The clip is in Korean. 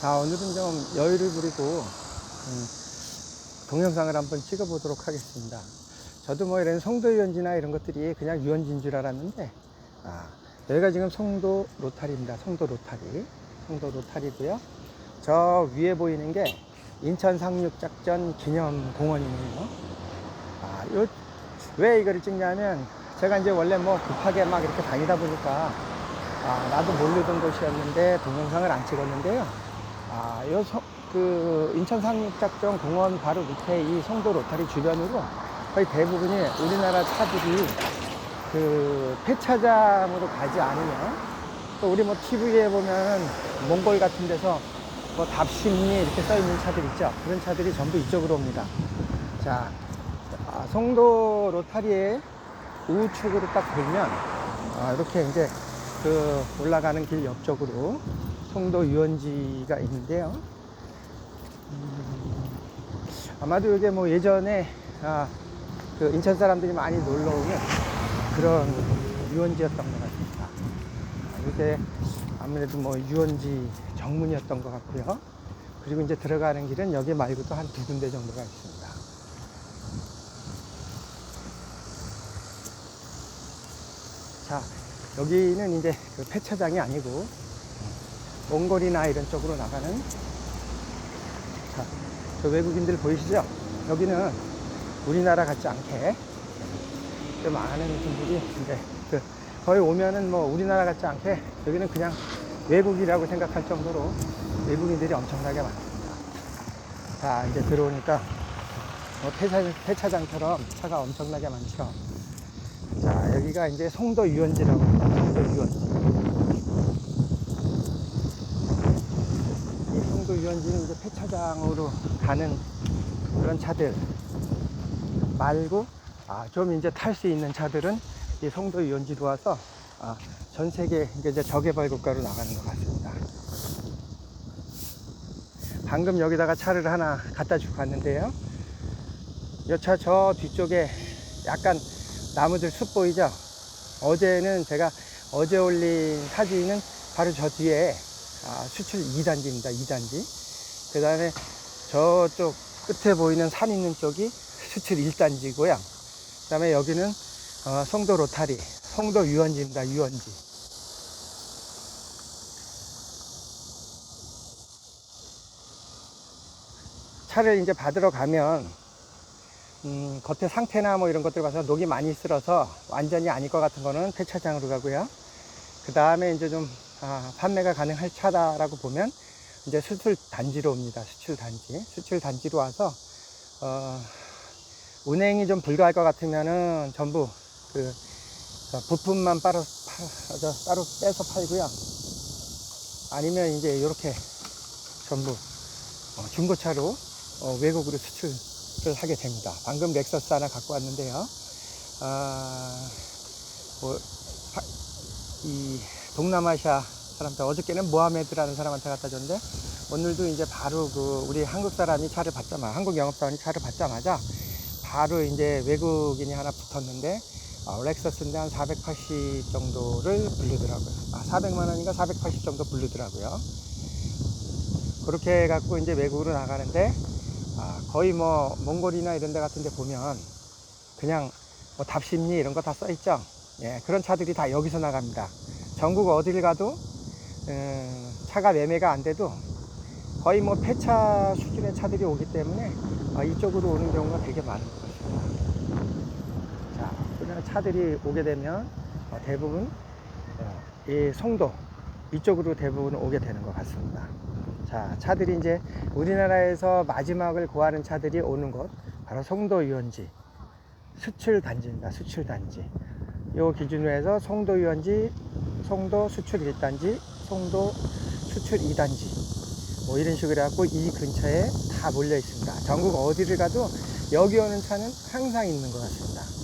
자, 오늘은 좀 여유를 부리고, 음, 동영상을 한번 찍어보도록 하겠습니다. 저도 뭐 이런 송도 유원지나 이런 것들이 그냥 유원지인 줄 알았는데, 아, 여기가 지금 송도 로타리입니다. 송도 로타리. 송도 로타리고요. 저 위에 보이는 게 인천 상륙작전 기념공원이네요. 아, 요, 왜 이거를 찍냐면, 제가 이제 원래 뭐 급하게 막 이렇게 다니다 보니까, 아, 나도 모르던 곳이었는데 동영상을 안 찍었는데요. 아, 요 소, 그 인천 상륙작전 공원 바로 밑에 이 송도 로타리 주변으로 거의 대부분이 우리나라 차들이 그 폐차장으로 가지 않으면 또 우리 뭐 TV에 보면 몽골 같은 데서 뭐 답심리 이렇게 써 있는 차들 있죠. 그런 차들이 전부 이쪽으로 옵니다. 자, 아, 송도 로타리의 우측으로 딱 돌면 아, 이렇게 이제 그 올라가는 길 옆쪽으로 송도 유원지가 있는데요. 음, 아마도 이게 뭐 예전에 아, 그 인천 사람들이 많이 놀러 오는 그런 유원지였던 것 같습니다. 아, 이게 아무래도 뭐 유원지 정문이었던 것 같고요. 그리고 이제 들어가는 길은 여기 말고도 한 두 군데 정도가 있습니다. 자, 여기는 이제 그 폐차장이 아니고 몽골이나 이런 쪽으로 나가는 자, 저 외국인들 보이시죠? 여기는 우리나라 같지 않게 좀 많은 분들이 이제 그 거의 오면은 뭐 우리나라 같지 않게 여기는 그냥 외국이라고 생각할 정도로 외국인들이 엄청나게 많습니다. 자, 이제 들어오니까 뭐 폐차, 폐차장처럼 차가 엄청나게 많죠. 자, 여기가 이제 송도 유원지라고 합니다. 송도 유원지. 이 송도 유원지는 이제 폐차장으로 가는 그런 차들 말고, 아, 좀 이제 탈 수 있는 차들은 이 송도 유원지로 와서, 아, 전 세계 이제 저개발 국가로 나가는 것 같습니다. 방금 여기다가 차를 하나 갖다 주고 갔는데요. 이 차 저 뒤쪽에 약간 나무들 숲 보이죠? 어제는 제가 어제 올린 사진은 바로 저 뒤에 아, 수출 2단지입니다. 2단지. 그 다음에 저쪽 끝에 보이는 산 있는 쪽이 수출 1단지고요. 그 다음에 여기는 어, 송도 로타리, 송도 유원지입니다. 유원지. 차를 이제 받으러 가면 음, 겉에 상태나 뭐 이런 것들 봐서 녹이 많이 쓸어서 완전히 아닐 것 같은 거는 폐차장으로 가고요. 그 다음에 이제 좀 아, 판매가 가능할 차다라고 보면 이제 수출 단지로 옵니다. 수출 단지. 수출 단지로 와서 어, 운행이 좀 불가할 것 같으면은 전부 그 어, 부품만 따로 따로 빼서 팔고요. 아니면 이제 이렇게 전부 어, 중고차로 어, 외국으로 수출을 하게 됩니다. 방금 렉서스 하나 갖고 왔는데요. 아, 뭐, 파- 이 동남아시아 사람들 어저께는 모하메드라는 사람한테 갖다 줬는데 오늘도 이제 바로 그 우리 한국 사람이 차를 받자마자 한국 영업사원이 차를 받자마자 바로 이제 외국인이 하나 붙었는데 어, 렉서스인데 한 480 정도를 부르더라고요. 아, 400만 원인가 480 정도 부르더라고요. 그렇게 해갖고 이제 외국으로 나가는데 아, 거의 뭐 몽골이나 이런 데 같은 데 보면 그냥 뭐 답심리 이런 거 다 써 있죠. 예, 그런 차들이 다 여기서 나갑니다. 전국 어딜 가도 음, 차가 매매가 안 돼도 거의 뭐 폐차 수준의 차들이 오기 때문에 아, 이쪽으로 오는 경우가 되게 많은 것 같습니다. 자, 그런 차들이 오게 되면 어, 대부분 어, 이 송도 이쪽으로 대부분 오게 되는 것 같습니다. 자, 차들이 이제 우리나라에서 마지막을 구하는 차들이 오는 곳 바로 송도 유원지 수출 단지입니다. 수출 단지. 요 기준으로 해서 송도 유원지, 송도 수출 1단지, 송도 수출 2단지. 뭐 이런 식으로 해갖고 이 근처에 다 몰려 있습니다. 전국 어디를 가도 여기 오는 차는 항상 있는 것 같습니다.